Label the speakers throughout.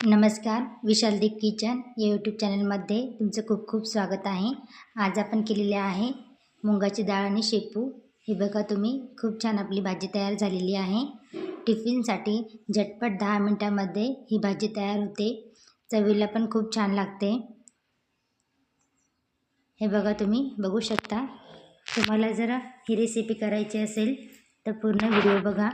Speaker 1: नमस्कार विशालदीप किचन या यूट्यूब चॅनलमध्ये तुमचं खूप खूप स्वागत आहे. आज आपण केलेले आहे मुगाची डाळ आणि शेपू. हे बघा तुम्ही खूप छान आपली भाजी तयार झालेली आहे. टिफिनसाठी झटपट दहा मिनटामध्ये ही भाजी तयार होते. चवीला पण खूप छान लागते. हे बघा तुम्ही बघू शकता. तुम्हाला जर ही रेसिपी करायची असेल तर पूर्ण व्हिडिओ बघा.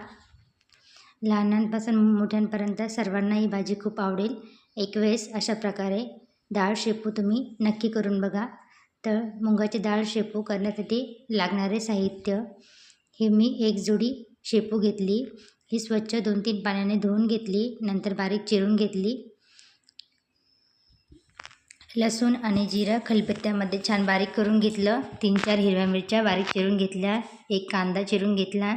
Speaker 1: लहानांपासून मोठ्यांपर्यंत सर्वांना ही भाजी खूप आवडेल. एक वेळेस अशा प्रकारे डाळ शेपू तुम्ही नक्की करून बघा. तर मुगाची डाळ शेपू करण्यासाठी लागणारे साहित्य हे मी एक जोडी शेपू घेतली. ही स्वच्छ दोन तीन पाण्याने धुवून घेतली नंतर बारीक चिरून घेतली. लसूण आणि जिरं खलबत्त्यामध्ये छान बारीक करून घेतलं. तीन चार हिरव्या मिरच्या बारीक चिरून घेतल्या एक कांदा चिरून घेतला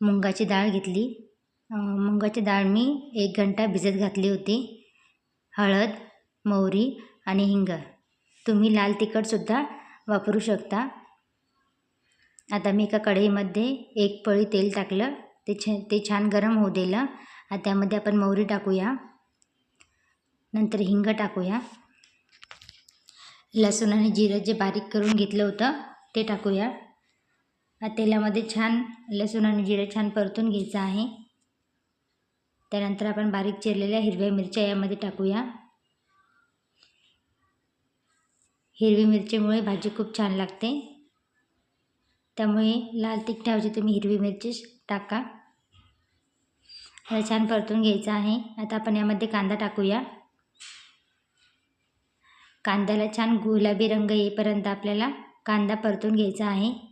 Speaker 1: मुगाची डाळ घेतली. मुगाची डाळ मी एक घंटा भिजत घातली होती. हळद मोहरी आणि हिंग. तुम्ही लाल तिखटसुद्धा वापरू शकता. आता मी एका कढईमध्ये एक पळी तेल टाकलं. ते छ ते छान गरम होऊ दिलं. आता त्यामध्ये आपण मोहरी टाकूया. नंतर हिंग टाकूया. लसूण आणि जिरं जे बारीक करून घेतलं होतं ते टाकूया. तेलामध्ये छान लसूण आणि जिरं छान परतून घ्यायचं आहे. त्यानंतर आपण बारीक चिरलेल्या हिरव्या मिरच्या यामध्ये टाकूया. हिरवी मिरचीमुळे भाजी खूप छान लागते. त्यामुळे लाल तिखटाऐवजी तुम्ही हिरवी मिरची टाका. छान परतून घ्यायचं आहे. आता आपण यामध्ये कांदा टाकूया. कांद्याला छान गुलाबी रंग येईपर्यंत आपल्याला कांदा परतून घ्यायचा आहे.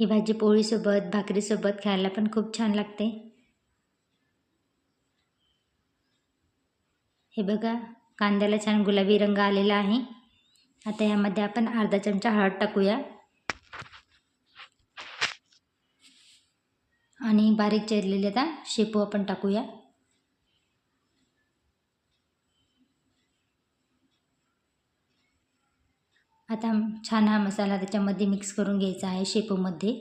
Speaker 1: ही भाजी पोळीसोबत भाकरीसोबत खायला पण खूप छान लागते. हे बघा कांद्याला छान गुलाबी रंग आलेला आहे. आता यामध्ये आपण अर्धा चमचा हळद टाकूया. आणि बारीक चिरलेले आता शेपू आपण टाकूया. आता छान हा मसाला त्याच्यामध्ये मिक्स करून घ्यायचा आहे शेपूमध्ये.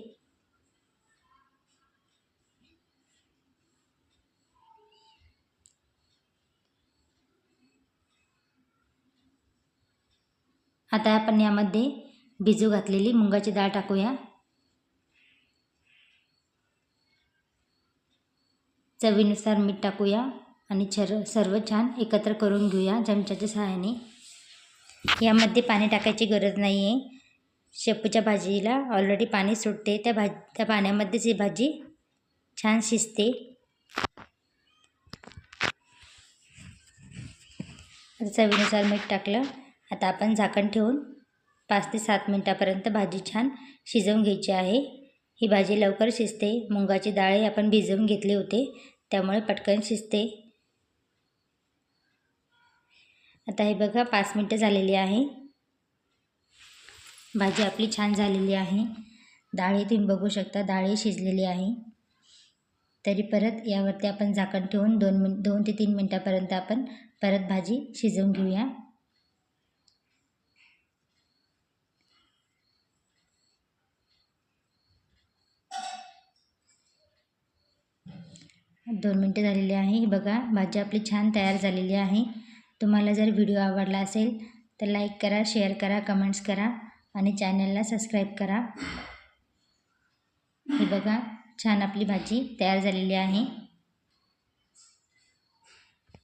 Speaker 1: आता आपण यामध्ये भिजू घातलेली मुंगाची डाळ टाकूया. चवीनुसार मीठ टाकूया आणि छर सर्व छान एकत्र करून घेऊया चमच्याच्या सहाय्याने. यामध्ये पाणी टाकायची गरज नाही आहे शेपूच्या भाजीला ऑलरेडी पाणी सुटते. त्या भाज त्या पाण्यामध्येच ही भाजी छान शिजते. चवीनुसार मीठ टाकलं. आता आपण झाकण ठेवून पाच ते सात मिनटापर्यंत भाजी छान शिजवून घ्यायची आहे. ही भाजी लवकर शिजते. मुगाची डाळे आपण भिजवून घेतले होते. त्यामुळे पटकन शिजते. आता हे बघा पाच मिनटं झालेली आहे. भाजी आपली छान झालेली आहे. डाळी तुम्ही बघू शकता डाळी शिजलेली आहे. तरी परत यावरती आपण झाकण ठेवून दोन मिन दोन ते तीन मिनटापर्यंत आपण परत भाजी शिजवून घेऊया. दोन मिनटं झालेली आहे. बघा भाजी आपली छान तयार झालेली आहे. तुम्हाला जर व्हिडिओ आवडला असेल तर लाईक करा शेअर करा कमेंट्स करा आणि चॅनलला सबस्क्राईब करा. हे बघा छान आपली भाजी तयार झालेली आहे.